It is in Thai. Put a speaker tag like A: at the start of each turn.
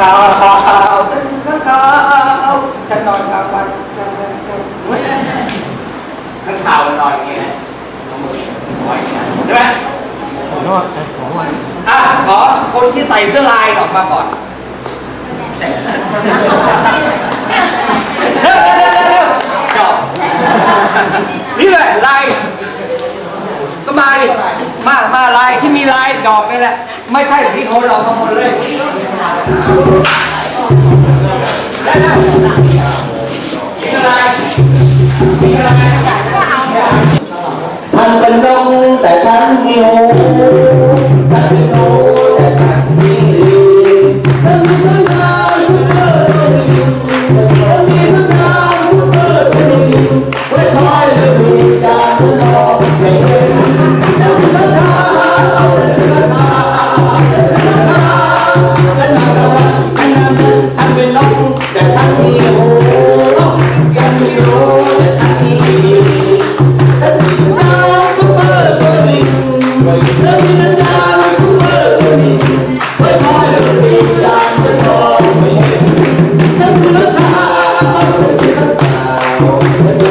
A: ขาวฉันข้างขาวฉันนอนกลางวัน
B: ข้างขาวมันนอนอย่างเงี้ยน้อยใช่ไหม
A: นอนขอวัน
B: อะขอคนที่ใส่เสื้อลายออกมาก่อนเร็วเร็วเร็วจบนี่แหละลายก็มาดิมามาลายที่มีลายดอกนี่แหละ ไม่ใช่สีโท
C: นหรอกทั้งหมดเลย Thank you.